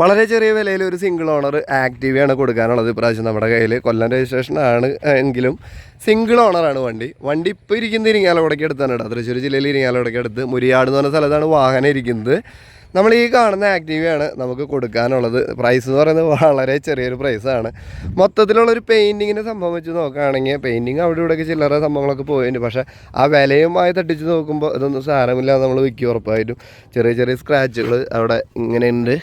വളരെ ചെറിയ വിലയിൽ ഒരു സിംഗിൾ ഓണർ ആക്റ്റീവയാണ് കൊടുക്കാനുള്ളത്. ഇപ്രാവശ്യം നമ്മുടെ കയ്യിൽ കൊല്ലം രജിസ്ട്രേഷൻ ആണ് എങ്കിലും സിംഗിൾ ഓണറാണ് വണ്ടി. വണ്ടി ഇപ്പോൾ ഇരിക്കുന്നത് ഇരിങ്ങാലക്കുടയ്ക്ക് അടുത്താണ് കേട്ടോ തൃശ്ശൂർ ജില്ലയിൽ ഇരിങ്ങാലക്കുടയ്ക്ക് അടുത്ത് മുരിയാട് എന്ന് പറഞ്ഞ സ്ഥലത്താണ് വാഹനം ഇരിക്കുന്നത്. നമ്മൾ ഈ കാണുന്ന ആക്റ്റീവയാണ് നമുക്ക് കൊടുക്കാനുള്ളത്. പ്രൈസ് എന്ന് പറയുന്നത് വളരെ ചെറിയൊരു പ്രൈസാണ് മൊത്തത്തിലുള്ള ഒരു പെയിന്റിങ്ങിന്റെ സംഭവം വെച്ച് നോക്കുകയാണെങ്കിൽ പെയിന്റിങ് അവിടെ ഇവിടെയൊക്കെ ചില്ലറ സംഭവങ്ങളൊക്കെ പോയിട്ടുണ്ട്. പക്ഷേ ആ വിലയുമായി തട്ടിച്ച് നോക്കുമ്പോൾ ഇതൊന്നും സാരമില്ല നമ്മൾ വിൽക്കും ഉറപ്പായിട്ടും. ചെറിയ ചെറിയ സ്ക്രാച്ചുകൾ അവിടെ ഇങ്ങനെയുണ്ട്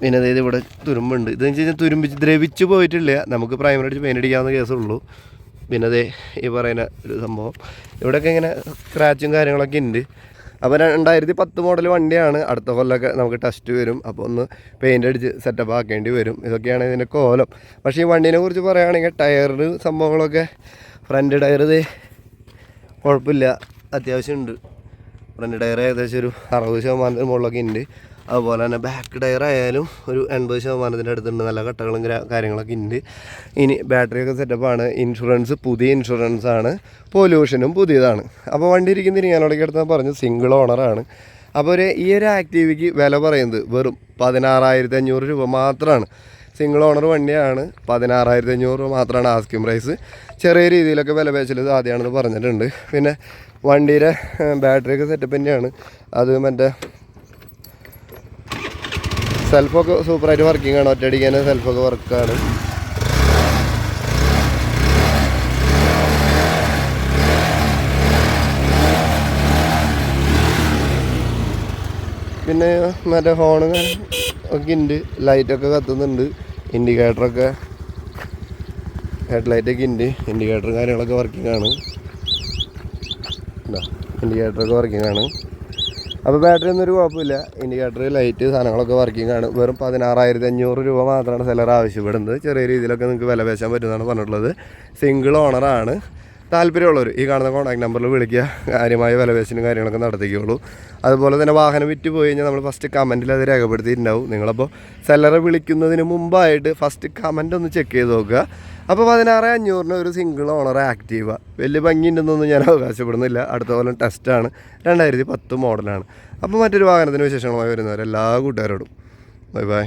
പിന്നെ അതായത് ഇവിടെ തുരുമ്പുണ്ട്. ഇതെന്ന് വെച്ച് കഴിഞ്ഞാൽ തുരുമ്പിച്ച് ദ്രവിച്ച് പോയിട്ടില്ല. നമുക്ക് പ്രൈമറി അടിച്ച് പെയിന്റ് അടിക്കാവുന്ന കേസുള്ളൂ പിന്നെ അതേ ഈ പറയുന്ന ഒരു സംഭവം. ഇവിടെയൊക്കെ ഇങ്ങനെ സ്ക്രാച്ചും കാര്യങ്ങളൊക്കെ ഉണ്ട് അപ്പോൾ രണ്ടായിരത്തി പത്ത് മോഡൽ വണ്ടിയാണ്. അടുത്ത കൊല്ലമൊക്കെ നമുക്ക് ടെസ്റ്റ് വരും. അപ്പോൾ ഒന്ന് പെയിന്റ് അടിച്ച് സെറ്റപ്പ് ആക്കേണ്ടി വരും. ഇതൊക്കെയാണ് ഇതിന്റെ കോലം. പക്ഷേ ഈ വണ്ടീനെ കുറിച്ച് പറയുകയാണെങ്കിൽ ടയറിന് സംഭവങ്ങളൊക്കെ ഫ്രണ്ട് ടയർ കുഴപ്പമില്ല അത്യാവശ്യമുണ്ട് ഫ്രണ്ട് ടയർ ഏകദേശം ഒരു അറുപത് ശതമാനത്തിന് മുകളിലൊക്കെ ഉണ്ട് അതുപോലെ തന്നെ ബാക്ക് ടയർ ആയാലും ഒരു എൺപത് ശതമാനത്തിന്റെ അടുത്തുണ്ട്. നല്ല കട്ടകളും കാര്യങ്ങളൊക്കെ ഉണ്ട്. ഇനി ബാറ്ററിയൊക്കെ സെറ്റപ്പാണ് ഇൻഷുറൻസ് പുതിയ ഇൻഷുറൻസ് ആണ്. പൊല്യൂഷനും പുതിയതാണ്. അപ്പോൾ വണ്ടി ഇരിക്കുന്ന ഞാനോടൊക്കെ അടുത്ത് പറഞ്ഞു സിംഗിൾ ഓണറാണ് അപ്പോൾ ഒരു ഈ ഒരു ആക്റ്റീവിക്ക് വില പറയുന്നത് വെറും പതിനാറായിരത്തി അഞ്ഞൂറ് രൂപ മാത്രമാണ് സിംഗിൾ ഓണർ വണ്ടിയാണ് പതിനാറായിരത്തി അഞ്ഞൂറ് രൂപ മാത്രമാണ് ആസ്കിം പ്രൈസ് ചെറിയ രീതിയിലൊക്കെ വില പേച്ചൽ സാധ്യമാണെന്ന് പറഞ്ഞിട്ടുണ്ട്. പിന്നെ വണ്ടിയുടെ ബാറ്ററിയൊക്കെ സെറ്റപ്പ് തന്നെയാണ്. അത് മറ്റേ സെൽഫൊക്കെ സൂപ്പറായിട്ട് വർക്കിംഗ് ആണ്. ഒറ്റയടിക്കാൻ സെൽഫൊക്കെ വർക്കാണ് പിന്നെ മറ്റേ ഹോണ് ഒക്കെ ഉണ്ട് ലൈറ്റൊക്കെ കത്തുന്നുണ്ട്. ഇൻഡിക്കേറ്ററൊക്കെ ഹെഡ്ലൈറ്റൊക്കെ ഉണ്ട് ഇൻഡിക്കേറ്ററും കാര്യങ്ങളൊക്കെ വർക്കിംഗ് ആണ്. ഇൻഡിക്കേറ്ററൊക്കെ വർക്കിംഗ് ആണ്. അപ്പോൾ ബാറ്ററി ഒന്നും ഒരു കുഴപ്പമില്ല. ഇൻഡിക്കേറ്റർ ലൈറ്റ് സാധനങ്ങളൊക്കെ വർക്കിംഗ് ആണ്. വെറും പതിനാറായിരത്തി അഞ്ഞൂറ് രൂപ മാത്രമാണ് സെലർ ആവശ്യപ്പെടുന്നത്. ചെറിയ രീതിയിലൊക്കെ നിങ്ങൾക്ക് വില പേശാൻ പറഞ്ഞിട്ടുള്ളത്. സിംഗിൾ ഓണറാണ് താല്പര്യമുള്ളവർ ഈ കാണുന്ന കോൺടാക്ട് നമ്പറിൽ വിളിക്കുക. കാര്യമായ വിലപേശനും കാര്യങ്ങളൊക്കെ നടത്തിക്കുള്ളൂ അതുപോലെ തന്നെ വാഹനം വിറ്റ് പോയി കഴിഞ്ഞാൽ നമ്മൾ ഫസ്റ്റ് കമന്റിൽ അത് രേഖപ്പെടുത്തിയിട്ടുണ്ടാവും. നിങ്ങളപ്പോൾ സെല്ലറെ വിളിക്കുന്നതിന് മുമ്പായിട്ട് ഫസ്റ്റ് കമന്റ് ഒന്ന് ചെക്ക് ചെയ്ത് നോക്കുക. അപ്പോൾ പതിനാറ് അഞ്ഞൂറിന് ഒരു സിംഗിൾ ഓണർ ആക്റ്റീവ വലിയ ഭംഗിയുണ്ടെന്നൊന്നും ഞാൻ അവകാശപ്പെടുന്നില്ല. അടുത്ത കൊല്ലം ടെസ്റ്റാണ് രണ്ടായിരത്തി പത്ത് മോഡലാണ് അപ്പോൾ മറ്റൊരു വാഹനത്തിന് വിശേഷങ്ങളുമായി വരുന്നവരെല്ലാ കൂട്ടുകാരോടും. Bye bye